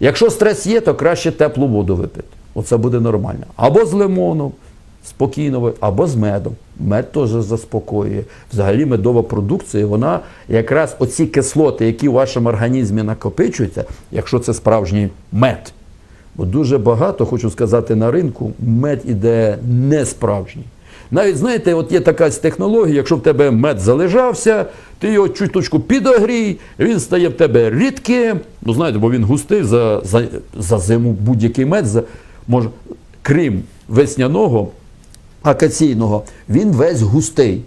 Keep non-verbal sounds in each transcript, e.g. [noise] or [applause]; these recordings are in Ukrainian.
Якщо стрес є, то краще теплу воду випити. Оце буде нормально. Або з лимоном, спокійно, або з медом. Мед теж заспокоює. Взагалі медова продукція, вона якраз оці кислоти, які в вашому організмі накопичуються, якщо це справжній мед. Бо дуже багато, хочу сказати, на ринку мед іде не справжній. Навіть знаєте, от є така технологія, якщо в тебе мед залежався, ти його чуточку підогрій, він стає в тебе рідким. Ну знаєте, бо він густий за, за, за зиму будь-який мед, за, може, крім весняного, акаційного, він весь густий.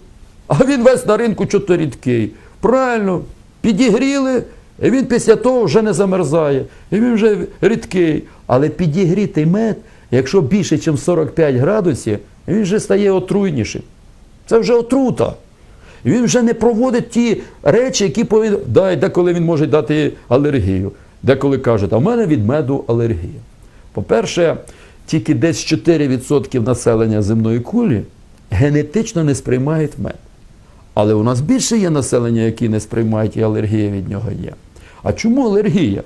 А він весь на ринку чого рідкий. Правильно, підігріли, і він після того вже не замерзає. І він вже рідкий. Але підігрітий мед, якщо більше, ніж 45 градусів, він вже стає отруйнішим. Це вже отрута. Він вже не проводить ті речі, які повинні. Да, деколи він може дати алергію. Деколи кажуть, а в мене від меду алергія. По-перше, тільки десь 4% населення земної кулі генетично не сприймають мед. Але у нас більше є населення, які не сприймають, і алергія від нього є. А чому алергія?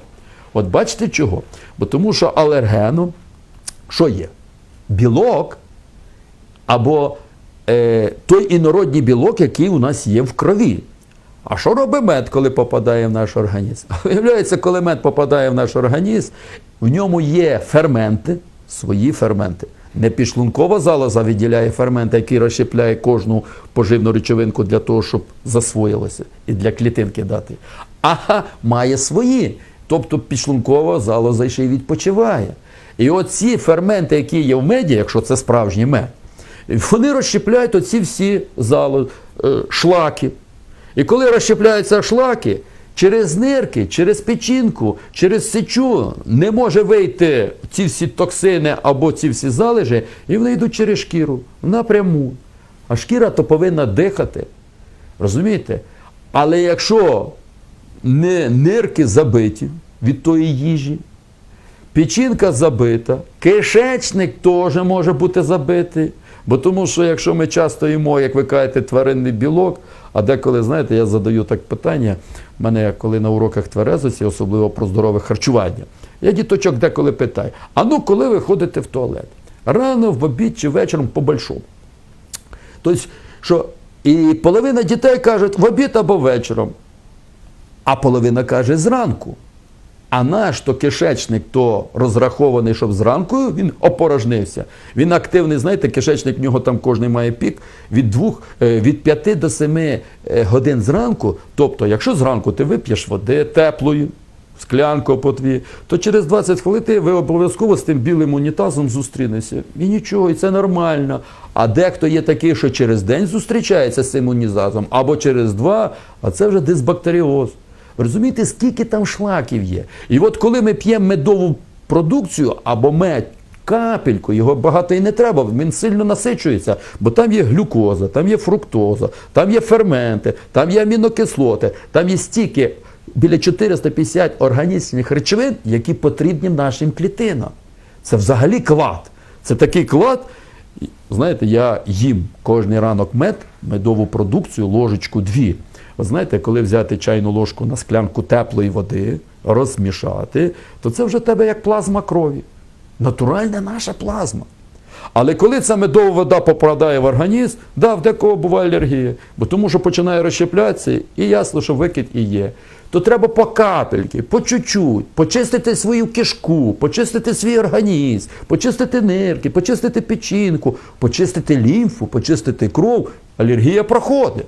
От бачите чого? Бо тому що алергеном, що є? Білок або е, той інородній білок, який у нас є в крові. А що робить мед, коли попадає в наш організм? [laughs] Виявляється, коли мед попадає в наш організм, в ньому є ферменти, свої ферменти. Не підшлункова залоза виділяє ферменти, який розщепляє кожну поживну речовинку для того, щоб засвоїлося і для клітинки дати. А має свої. Тобто підшлункова залоза ще й відпочиває. І оці ферменти, які є в меді, якщо це справжній мед, вони розщепляють оці всі зало, е, шлаки. І коли розщепляються шлаки, через нирки, через печінку, через сечу не може вийти ці всі токсини або ці всі залежі, і вони йдуть через шкіру напряму. А шкіра то повинна дихати. Розумієте? Але якщо не нирки забиті від тої їжі, печінка забита, кишечник теж може бути забитий. Бо тому що якщо ми часто їмо, як ви кажете, тваринний білок, а деколи, знаєте, я задаю так питання, в мене коли на уроках тверезості, особливо про здорове харчування, я діточок деколи питаю: а ну коли ви ходите в туалет? Рано, в обід чи вечором по большому. Тобто, що і половина дітей кажуть в обід або вечором, а половина каже зранку. А наш то кишечник то розрахований, щоб зранку він опорожнився. Він активний, знаєте, кишечник в нього там кожний має пік від двох, е, від 5 до 7 е, годин зранку. Тобто, якщо зранку ти вип'єш води теплої, склянку по дві, то через 20 хвилин ти ви обов'язково з тим білим унітазом зустрінешся. І нічого, і це нормально. А дехто є такий, що через день зустрічається з цим унітазом, або через два, а це вже дисбактеріоз. Ви Розумієте, скільки там шлаків є? І от коли ми п'ємо медову продукцію або мед, капельку, його багато і не треба, він сильно насичується, бо там є глюкоза, там є фруктоза, там є ферменти, там є амінокислоти, там є стільки біля 450 органічних речовин, які потрібні нашим клітинам. Це взагалі клад. Це такий клад. Знаєте, я їм кожен ранок мед, медову продукцію, ложечку дві. Ви знаєте, коли взяти чайну ложку на склянку теплої води, розмішати, то це вже тебе як плазма крові. Натуральна наша плазма. Але коли ця медова вода попадає в організм, да, в декого буває алергія, бо тому що починає розщеплятися, і ясно, що викид і є. То треба по капельки, по чуть-чуть, почистити свою кишку, почистити свій організм, почистити нирки, почистити печінку, почистити лімфу, почистити кров. Алергія проходить.